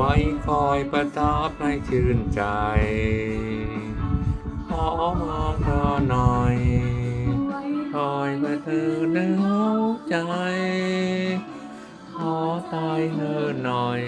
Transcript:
ไว้คอยประทับให้ชื่นใจ ขอมาเธอหน่อย คอยมาเธอเนื้อใจ ขอตายเธอหน่อย